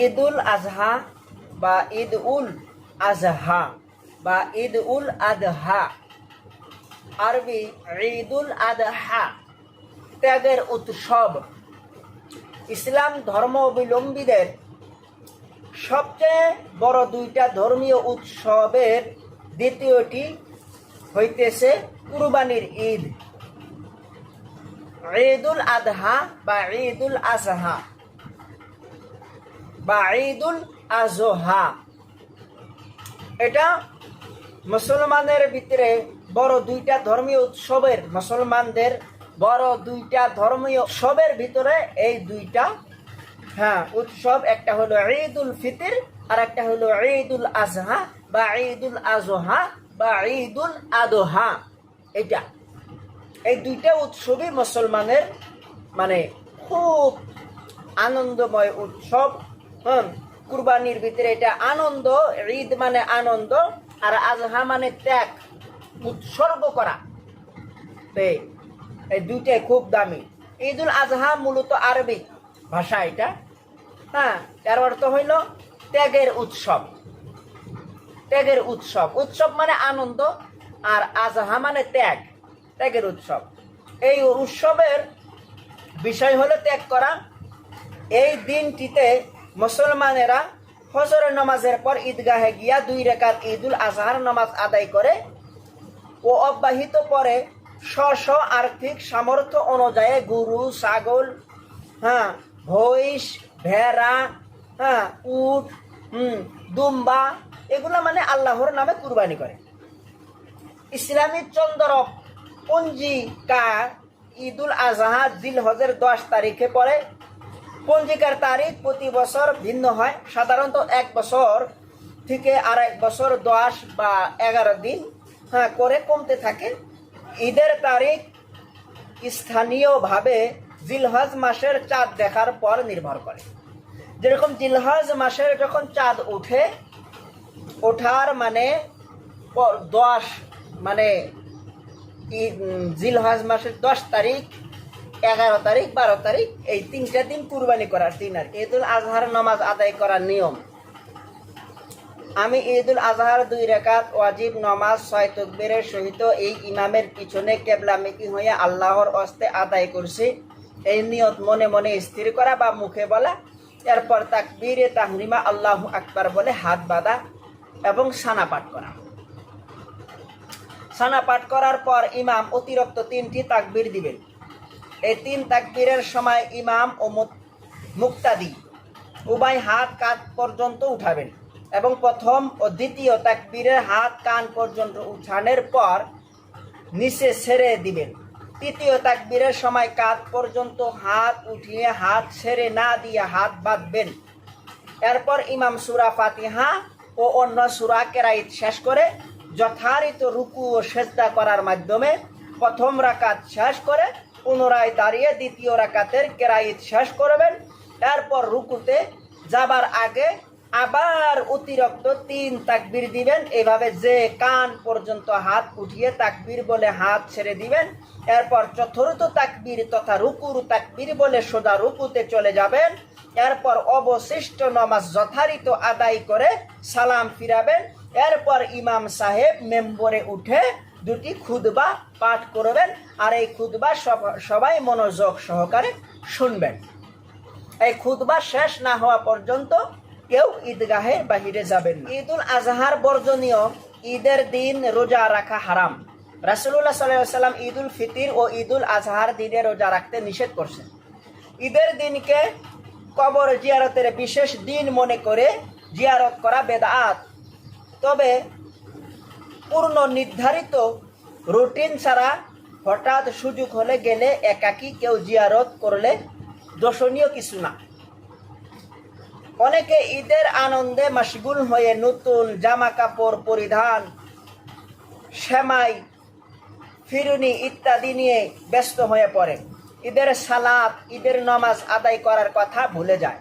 ঈদ উল আজহা বা ঈদ উল আজহা বা ঈদ উল আদহা। আরবি ঈদুল আদহা, ত্যাগের উৎসব। ইসলাম ধর্ম অবলম্বীদের সবচেয়ে বড় দুইটা ধর্মীয় উৎসবের দ্বিতীয়টি হইতেছে কুরবানির ঈদ। ঈদুল আদহা বা ঈদুল আজহা। বা ঈদুল আজহা এটা মুসলমানের ভিতরে বড় দুইটা ধর্মীয় উৎসবের, মুসলমানদের বড় দুইটা ধর্মীয় উৎসবের ভিতরে এই দুইটা। হ্যাঁ উৎসব একটা হলো ঈদুল ফিতর আর একটা হলো ঈদুল আজহা বা ঈদুল আজহা বা ঈদুল আদহা। এটা এই দুইটা উৎসবই মুসলমানের মানে খুব আনন্দময় উৎসব। কুরবানির ভিতরে এটা আনন্দ, ঈদ মানে আনন্দ, আর আজহা মানে ত্যাগ, উৎসর্গ করা। এই- দুইটাই খুব দামি। ঈদুল আজহা মূলত আরবি ভাষা এটা। হ্যাঁ এর অর্থ হইল ত্যাগের উৎসব। ত্যাগের উৎসব। উৎসব মানে আনন্দ, আর আজহা মানে ত্যাগ, ত্যাগের উৎসব। এই উৎসবের বিষয় হলো ত্যাগ করা। এই দিনটিতে মুসলমানেরা ফজরের নামাজের পর ঈদগাহে গিয়া দুই রেখাত ঈদুল আজহার নামাজ আদায় করে ও অব্যাহিত পরে স্ব স্ব আর্থিক সামর্থ্য অনুযায়ী গরু, ছাগল হ্যাঁ ভৈষ ভেড়া হ্যাঁ উট, হুম, দুম্বা এগুলো মানে আল্লাহর নামে কুরবানি করে। ইসলামী চন্দ্র পঞ্জিকা ঈদুল আজহা দিল হজের দশ তারিখে পড়ে। পঞ্জিকার তারিখ প্রতি বছর ভিন্ন হয়। সাধারণত এক বছর থেকে আর এক বছর দশ বা এগারো দিন হ্যাঁ করে কমতে থাকে। ঈদের তারিখ স্থানীয়ভাবে জিলহজ মাসের চাঁদ দেখার পর নির্ভর করে। যেরকম জিলহজ মাসের যখন চাঁদ উঠে ওঠার মানে দশ মানে জিলহজ মাসের দশ তারিখ এগারো তারিখ, বারো তারিখ, এই তিনটা দিন কুরবানি করার দিন আর। ঈদুল আজহার নামাজ আদায় করার নিয়ম। আমি ঈদুল আজহার দুই রেখাত ওয়াজিব নামাজ, ছয় তকবীরের সহিত এই ইমামের পিছনে কেবলামিকি হয়ে আল্লাহর অস্তে আদায় করছি। এই নিয়ত মনে মনে স্থির করা বা মুখে বলা, এরপর তাকবীরে তাহরিমা আল্লাহ আকবার বলে হাত বাঁধা এবং সানা পাঠ করা। সানা পাঠ করার পর ইমাম অতিরিক্ত তিনটি তাকবীর দিবেন। এই তিন তাকবীরের সময় ইমাম ও মুক্তাদি উভয় হাত কাঁধ পর্যন্ত উঠাবেন এবং প্রথম ও দ্বিতীয় তাকবীরের হাত কান পর্যন্ত উঠানোর পর নিচে ছেড়ে দিবেন। তৃতীয় তাকবীরের সময় কাঁধ পর্যন্ত হাত উঠিয়ে হাত ছেড়ে না দিয়ে হাত বাঁধবেন। এরপর ইমাম সুরা ফাতিহা ও অন্য সুরা কেরাইত শেষ করে যথারীত রুকু ও সেজদা করার মাধ্যমে প্রথম রাকাত শেষ করে পুনরায় দাঁড়িয়ে দ্বিতীয় রাকাতের কেরাইত শেষ করবেন। এরপর রুকুতে যাবার আগে আবার অতিরিক্ত তিন তাকবীর দিবেন। এভাবে যে কান পর্যন্ত হাত উঠিয়ে তাকবীর বলে হাত ছেড়ে দিবেন। এরপর চতুর্থ তাকবীর তথা রুকুর তাকবীর বলে সোজা রুকুতে চলে যাবেন। এরপর অবশিষ্ট নামাজ যথারীত আদায় করে সালাম ফিরাবেন। এরপর ইমাম সাহেব মেম্বরে উঠে দুটি খুদবা পাঠ করবেন আর এই খুদবা সবাই মনোযোগ সহকারে শুনবেন। এই খুদবা শেষ না হওয়া পর্যন্ত কেউ ঈদগাহের বাহিরে যাবেন। ঈদুল আজহার বর্জনীয়, ঈদের দিন রোজা রাখা হারাম। রাসুল্লাহ সাল্লাম ঈদুল ফিতির ও ঈদুল আজহার দিনে রোজা রাখতে নিষেধ করছেন। ঈদের দিনকে কবর জিয়ারতের বিশেষ দিন মনে করে জিয়ারত করা বেদাত। তবে পূর্ণ নির্ধারিত রুটিন ছাড়া হঠাৎ সুযোগ হলে গেলে একাকী কেউ জিয়ারত করলে দর্শনীয় কিছু না। অনেকে ঈদের আনন্দে মশগুল হয়ে নতুন জামা কাপড় পরিধান, সেমাই, ফিরুনি ইত্যাদি নিয়ে ব্যস্ত হয়ে পড়ে। ঈদের সালাত, ঈদের নামাজ আদায় করার কথা ভুলে যায়।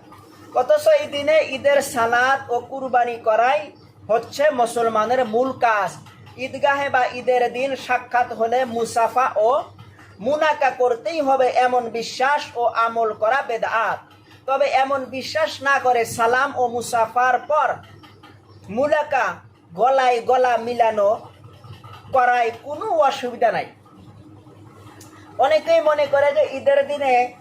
অথচ এই দিনে ঈদের সালাত ও কুরবানি করাই হচ্ছে মুসলমানের মূল কাজ। ঈদগাহে বা ঈদের দিন সাক্ষাৎ হলে মুসাফা ও মুনাকা করতেই হবে এমন বিশ্বাস ও আমল করা বেদাত। তবে এমন বিশ্বাস না করে সালাম ও মুসাফার পর মুলাকা গলায় গলা মিলানো করায় কোনো অসুবিধা নাই। অনেকেই মনে করে যে ঈদের দিনে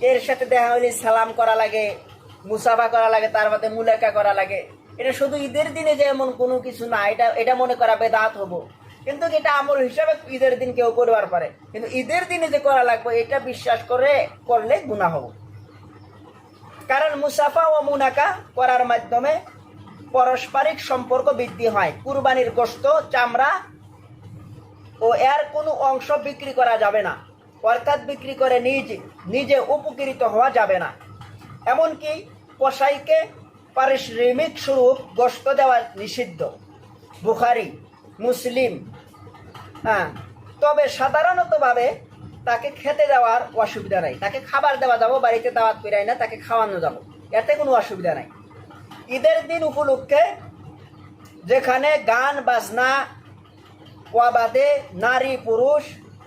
এর সাথে দেখা হলে সালাম করা লাগে, মুসাফা করা লাগে, তার মধ্যে মুলাকা করা লাগে। এটা শুধু ঈদের দিনে যে এমন কোনো কিছু না, এটা এটা মনে করা বেদাত হব। কিন্তু এটা আমল হিসাবে ঈদের দিন কেউ করবার পারে। কিন্তু ঈদের দিনে যে করা লাগবে, এটা বিশ্বাস করে, করলে গুণা হব। কারণ মুসাফা ও মুনাকা করার মাধ্যমে পারস্পরিক সম্পর্ক বৃদ্ধি হয়। কুরবানির গোস্ত চামড়া ও এর কোনো অংশ বিক্রি করা যাবে না। অর্থাৎ বিক্রি করে নিজ, নিজে উপকৃত হওয়া যাবে না। এমনকি কসাইকে পারিশ্রমিক স্বরূপ গোস্ত দেওয়া নিষিদ্ধ। বুখারি, মুসলিম হ্যাঁ তবে সাধারণতভাবে তাকে খেতে দেওয়ার অসুবিধা নাই। তাকে খাবার দেওয়া যাব, বাড়িতে দাওয়াত পেরাই না, তাকে খাওয়ানো যাব। এতে কোনো অসুবিধা নাই। ঈদের দিন উপলক্ষে যেখানে গান, বাজনা, ওয়াবাদে নারী, পুরুষ,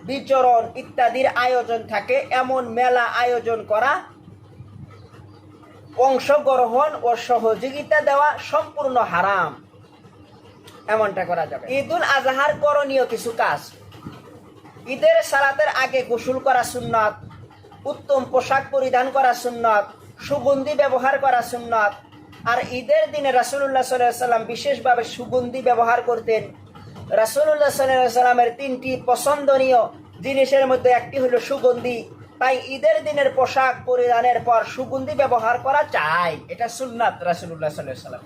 বিচরণ ইত্যাদির আয়োজন থাকে, এমন মেলা আয়োজন করা অংশগ্রহণ ও সহযোগিতা দেওয়া সম্পূর্ণ হারাম। এমনটা করা যাবে। ঈদুল আজহার করণীয় কিছু কাজ। ঈদের সালাতের আগে গোসল করা সুন্নত উত্তম পোশাক পরিধান করা সুন্নত সুগন্ধি ব্যবহার করা সুন্নত। আর ঈদের দিনে রাসুল্লাহ সাল্লাম বিশেষভাবে সুগন্ধি ব্যবহার করতেন। রাসুল্লাহ সাল্লামের তিনটি পছন্দনীয় জিনিসের মধ্যে একটি হলো সুগন্ধি। তাই ঈদের দিনের পোশাক পরিধানের পর সুগন্ধি ব্যবহার করা চাই। এটা সুন্নাত রাসুল্লাহ সাল্লাম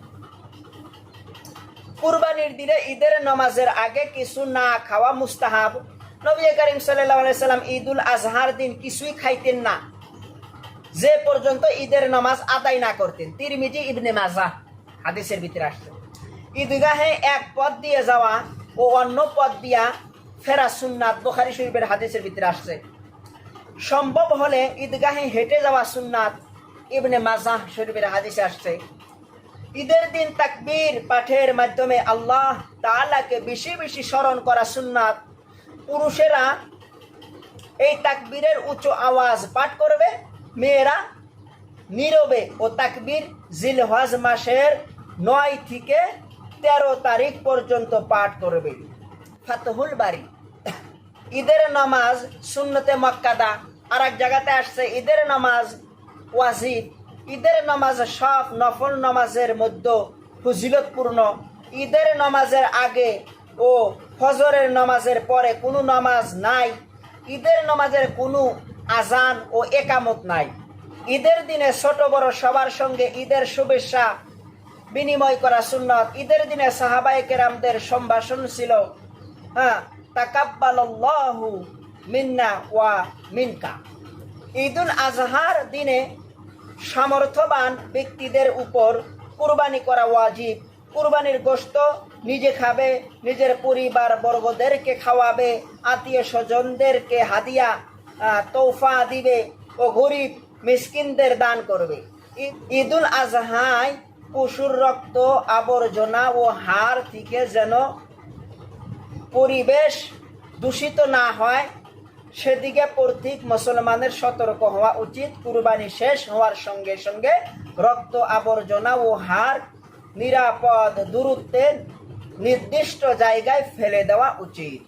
কুরবানির দিনে ঈদের নামাজের আগে কিছু না খাওয়া মুস্তাহাব। নবী করিম সাল্লাহ সাল্লাম ঈদুল আজহার দিন কিছুই খাইতেন না। যে পর্যন্ত ঈদের নামাজ আদায় না করতেন, তিরমিজি ইবনে মাজা হাদিসের ভিতরে আসছে। ঈদগাহে এক পথ দিয়ে যাওয়া ও অন্য পথ দিয়া ফেরা সুন্নাত, বোখারি শরীফের হাদিসের ভিতরে আসছে। সম্ভব হলে ঈদগাহে হেঁটে যাওয়া সুন্নাত ইবনে মাজা শরীফের হাদিসে আসছে। ঈদের দিন তাকবীর পাঠের মাধ্যমে আল্লাহ তাআলাকে বেশি বেশি স্মরণ করা সুন্নাত। পুরুষেরা এই তাকবীরের উচ্চ আওয়াজ পাঠ করবে, মেয়েরা নীরবে ও তাকবীর জিলহজ মাসের নয় থেকে তেরো তারিখ পর্যন্ত পাঠ করবে। ফাতহুল বাড়ি ঈদের নামাজ সুন্নতে মক্কাদা। আর এক জায়গাতে আসছে ঈদের নামাজ ওয়াজিব। ঈদের নামাজ সব নফল নামাজের মধ্যে ফজিলতপূর্ণ। ঈদের নামাজের আগে ও ফজরের নামাজের পরে কোনো নামাজ নাই। ঈদের নামাজের কোনো আজান ও একামত নাই। ঈদের দিনে ছোট বড় সবার সঙ্গে ঈদের শুভেচ্ছা বিনিময় করা সুন্নত। ঈদের দিনে সাহাবাই কেরামদের সম্ভাষণ ছিল হ্যাঁ তাকাব্বালাল্লাহু মিন্না ওয়া মিনকা। ঈদুল আজহার দিনে সামর্থ্যবান ব্যক্তিদের উপর কুরবানি করা ওয়াজিব। কুরবানির গোশত নিজে খাবে, নিজের পরিবার বর্গদেরকে খাওয়াবে, আত্মীয় স্বজনদেরকে হাদিয়া তৌফা দিবে ও গরিব মিসকিনদের দান করবে। ঈদ- ঈদুল আজহায় পশুর রক্ত, আবর্জনা ও হাড় থেকে যেন পরিবেশ দূষিত না হয়, সেদিকে প্রত্যেক মুসলমানের সতর্ক হওয়া উচিত। কুরবানি শেষ হওয়ার সঙ্গে সঙ্গে রক্ত, আবর্জনা ও হার নিরাপদ দূরত্বে নির্দিষ্ট জায়গায় ফেলে দেওয়া উচিত।